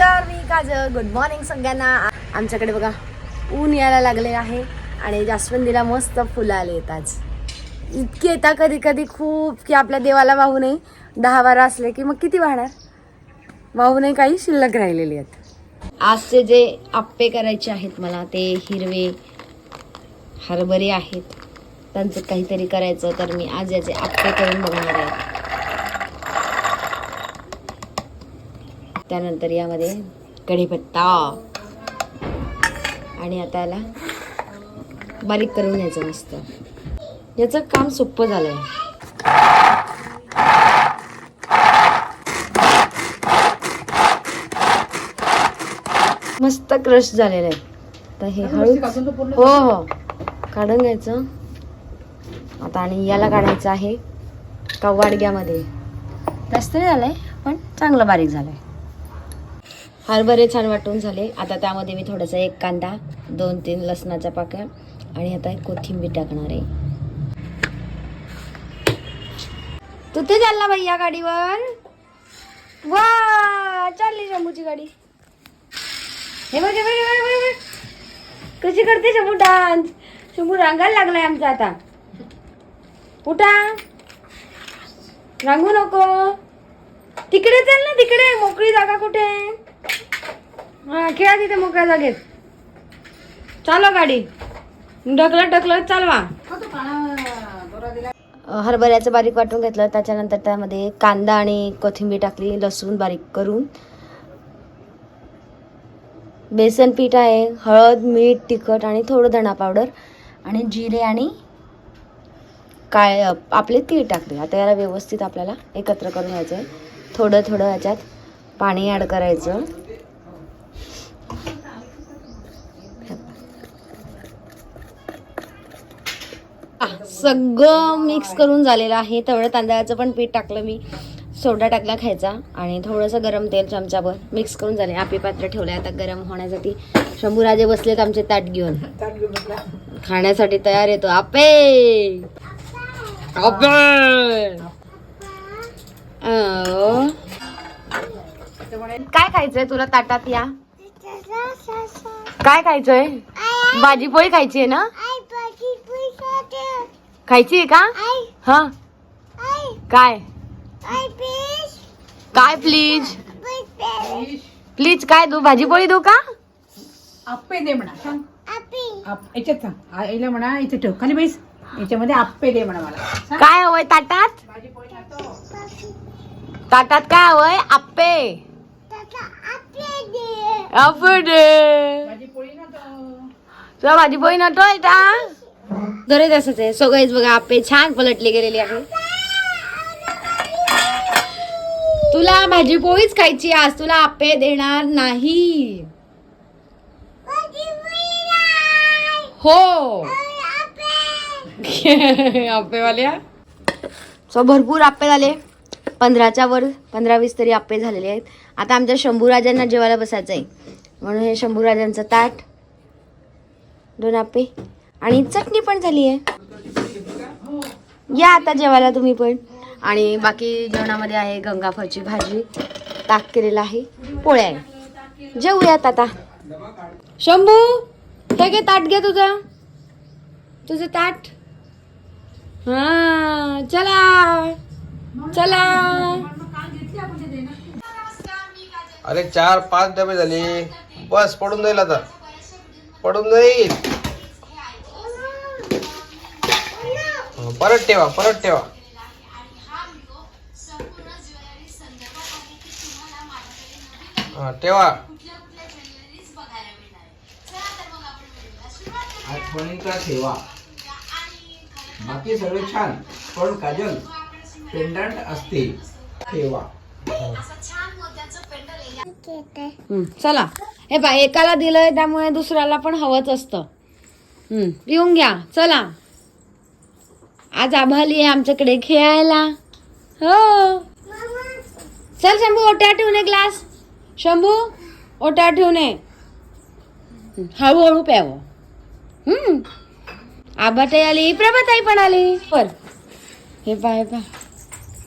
नमस्कार मी Kajal. Good morning सगळ्यांना आमच्याकडे बघा ऊन यायला लागले आहे आणि जास्वंदीला मस्त फुलं आले आहेत आज इतके येतात कधी कधी खूप की आपल्या देवाला वाहू नये दहा बारा असले की मग किती वाहणार? वाहू नये काही शिल्लक राहिलेली आहेत. आजचे जे आप्पे करायचे आहेत मला ते हिरवे हरभरे आहेत. त्यांचं काहीतरी करायचं तर मी आज याचे आप्पे करून बघणार आहे. त्यानंतर यामध्ये कढीपत्ता. आणि आता याला बारीक करून घ्यायचं मस्त. याचं काम सोपं झालंय. मस्त क्रश झालेलं आहे. तर हे हळू हो हो. काढून घ्यायचं. आता आणि याला काढायचं आहे कवाडग्यामध्ये जास्त नाही झालंय पण चांगलं बारीक झालंय. हरभरे छान वाटून झाले. आता त्यामध्ये मी थोडासा एक कांदा दोन तीन लसणाच्या पाकळ्या आणि आता एक कोथिंबीर टाकणार आहे. तू ते चालला बाई या गाडीवर. वा चालली शंभूची गाडी. हे बघ हे बघ. कशी करते शंभू डान्स? शंभू रांगायला लागलाय आमचा आता. उठा. रांगू नको. तिकडे चल ना तिकडे. मोकळी जागा कुठे? हा खेळा तिथे मोकळ्या जागेत. चालव गाडी. ढकलत ढकलत चालवा. हरभऱ्याचं बारीक वाटून घेतलं. त्याच्यानंतर त्यामध्ये कांदा आणि कोथिंबीर टाकली लसूण बारीक करून. बेसन पीठ आहे हळद मीठ तिखट आणि थोडं धणा पावडर आणि जिरे आणि काय आपले तीळ टाकले. आता याला व्यवस्थित आपल्याला एकत्र करून घ्यायचं आहे थोडं थोडं ह्याच्यात पाणी ॲड करायचं. आ, सगळं मिक्स करून झालेलं आहे. तेवढं तांदळाचं पण पीठ टाकलं मी. सोडा टाकला खायचा. आणि थोडंसं गरम तेल चमचाभर मिक्स करून झाले. आपे पात्र ठेवले आता गरम होण्यासाठी. शंभूराजे बसलेत आमचे ताट घेऊन. खाण्यासाठी तयार येतो. आपे! आपे! काय खायचंय? तुला ताटात या. काय खायचंय? भाजी पोळी खायची आहे ना? खायची आहे का? हा. काय? काय प्लीज प्लीज काय दू भाजी पोळी देऊ का? आप्पे दे म्हणा. सांग आप- याच्यात सांग आ- याला म्हणा इथे ठेव. खाली बैस. याच्यामध्ये आप्पे दे म्हणा मला. काय हवंय ताटात? ताटात काय हवंय? आप्पे. आप्पे दे. भाजी पोळी ना तो. तुला भाजी पोळी नव्हतोय का? दरे तसंच आहे. सगळेच बघा आप्पे छान पलटले गेलेले आहे तुला भाजी पोळीच खायची आज. तुला आप्पे देणार नाही. हो. आप्पेवाल्या सो भरपूर आप्पे झाले. पंधराच्या वर पंधरा वीस तरी आप्पे झालेले आहेत. आता आमच्या शंभूराजांना जेवायला बसायचं आहे म्हणून हे शंभूराजांचं ताट दोन आप्पे आणि चटणी पण झाली आहे. या आता जेवायला तुम्ही पण. आणि बाकी जेवणामध्ये आहे गंगाफळची भाजी ताक केलेला आहे पोळ्या आहे. जेवूयात आता. शंभू हे घे ताट घे तुझा. तुझं ताट. हा चला. चला. अरे चार पाच डबे झाले. बस पडून जाईल आता. पडून जाईल. हं, परत ठेवा परत ठेवा. हा ठेवा. आठवणीचा ठेवा. बाकी सगळं छान. पण काजल पेंडंट असते. ठेवा. चला. हे बा एकाला दिलंय त्यामुळे दुसऱ्याला पण हवंच असतं. येऊन घ्या. चला. आज आभाली आहे आमच्याकडे खेळायला. हो. चल शंभू ओट्या ठेवून ये ग्लास. शंभू ओट्या ठेवून ये. हळूहळू प्यावं. हम्म. आबाताई आली प्रभाताई पण आली बर हे पा हे पा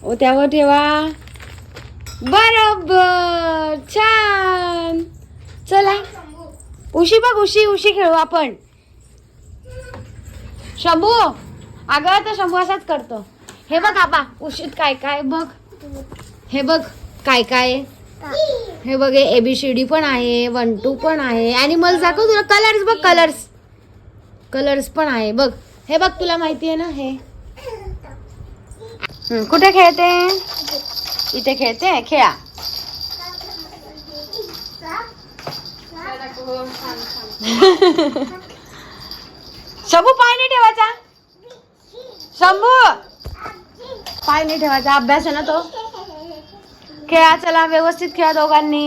ओ त्यावर ठेवा. बरोबर. छान. चला. उशी बघ उशी उशी खेळू आपण. शंभू अगं तर शंभू असाच करतो. हे बघ आबा उशीत काय काय बघ. हे बघ काय काय. आहे. हे बघ एबीसीडी पण आहे वन टू पण आहे. अॅनिमल्स दाखव तुला कलर्स बघ कलर्स कलर्स पण आहे. बघ. हे बघ तुला माहिती आहे ना हे? कुठे खेळते? इथे खेळते? खेळा. शंभू पाय नाही ठेवायचा. शंभू. पाय नाही ठेवायचा. अभ्यास आहे ना तो? खेळा चला. व्यवस्थित खेळा दोघांनी.